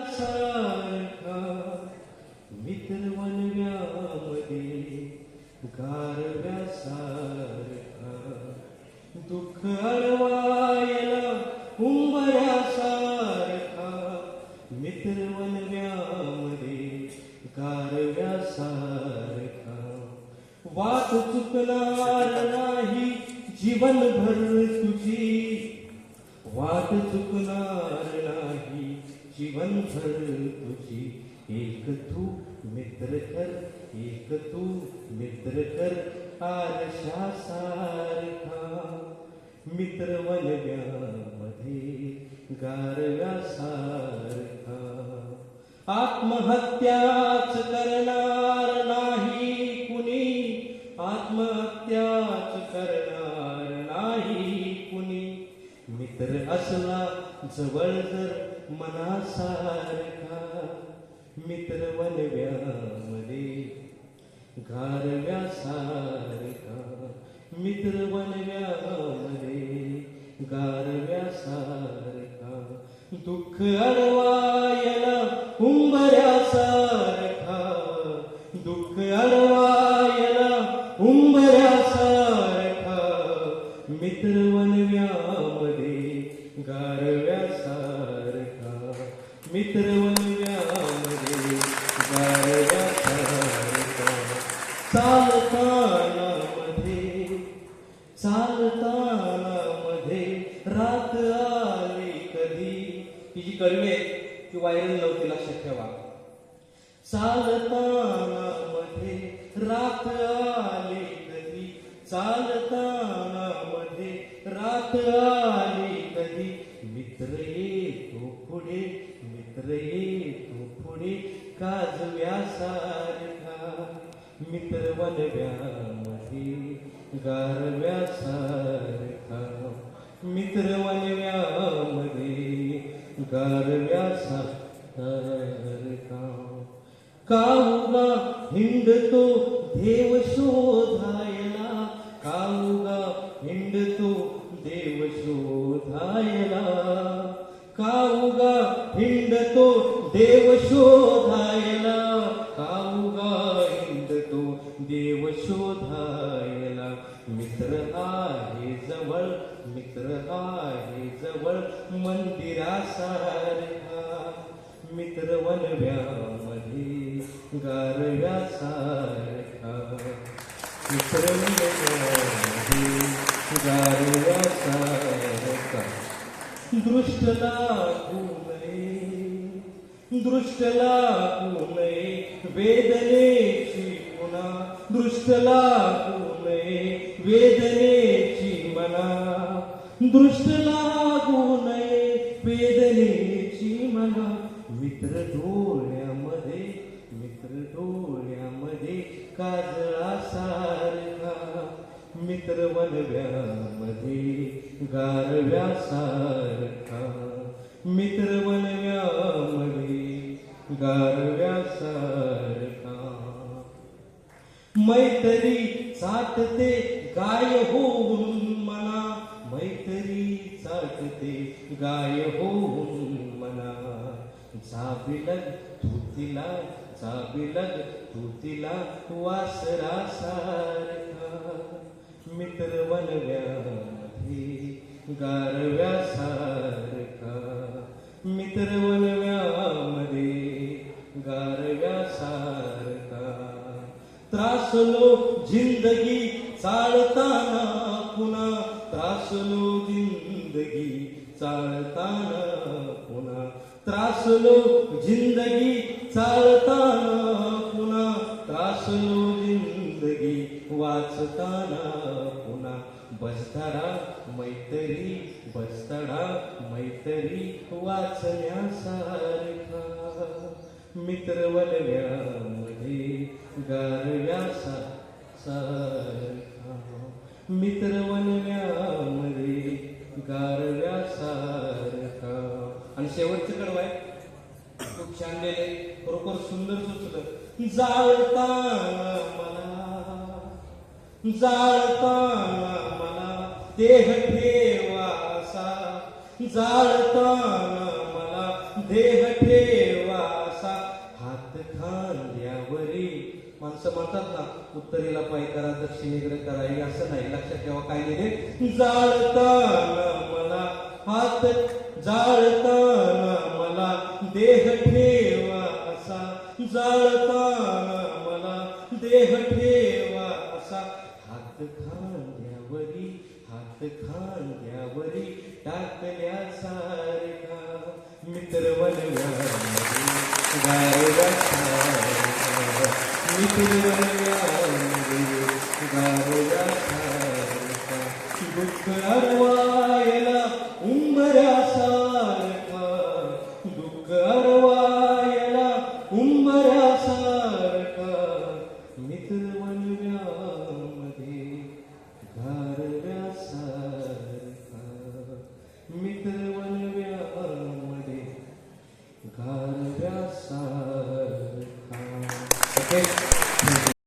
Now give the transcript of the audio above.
सारखा मित्र गारव्यासारखा दुःख अडवायला उंबऱ्यासारखा मित्र गारव्यासारखा वाट चुकणार नाही जीवनभर तुझी. वाट चुकणार नाही. जीवनभर तुझी एक तू मित्र कर एक तू मित्र कर आरशा सारखा. मित्र वनव्यामध्ये गारव्यासारखा आत्महत्याच करणार तर असला जवळ जर मनासारखा मित्र वनव्यामध्ये गारव्यासारखा मित्र वनव्यामध्ये गारव्यासारखा दुःख अडवा कळवे किंवा ती व्हायरल नव्हती लक्षात ठेवा. चालताना मध्ये रात आली कधी? चालताना मध्ये रात आली कधी? मित्र येतो पुढे मित्र येतो पुढे काजव्यासारखा मित्र वनव्यामध्ये गारव्यासारखा मित्र वनव्यामध्ये गारव्यासारखा काऊगा हिंडतो देव शोधायला. काऊगा हिंडतो देव शोधायला. काऊगा हिंडतो देव शोध मित्र आहे जवळ मंदिरासारखा. मित्र वनव्यामध्ये गारव्यासारखा. मित्र वनव्यामध्ये गारव्यासारखा. दृष्ट लागू नये दृष्ट लागू नये वेदनेची पुन्हा दृष्ट लागू नये वेदनेची दृष्ट लागू नये वेदनेची मला मित्र डोळ्यामध्ये मित्र डोळ्यामध्ये काजळासारखा मित्र वनव्यामध्ये गारव्यासारखा मित्र वनव्यामध्ये गारव्यासारखा मैत्री साठते गाय होऊन ते गाय होऊन मना जाबिलग तू तिला जाबिलग तू तिला वासरा सारखा मित्र वनव्यामध्ये गारव्यासारखा मित्र वनव्यामध्ये गारव्या सारखा त्रासलो जिंदगी चालताना पुन्हा त्रासलो जिंदगी. चालताना पुन्हा त्रासलो जिंदगी चालताना पुन्हा त्रासलो जिंदगी वाचताना पुन्हा बसतारा मैत्री बसतारा मैत्री वाचण्यासारखा मित्र चांदलेले बरोबर सुंदर सुचलं. जाळता मला. जाळता मला. देह ठेवासा. जाळता मला. देह ठेवासा. हात खांद्यावरी. माणसं म्हणतात ना उत्तरेला पाय करा दक्षिणेकडे करा. असं नाही. लक्षात ठेवा काय नाही जाळताना मला. हात जाळताना मला देह ठेवा असा. जाळताना मला देह ठेवा असा. हात खांद्यावरी हात खांद्यावरी टाकल्यासारखा मित्र मित्र वनव्यामध्ये दुःख अरवा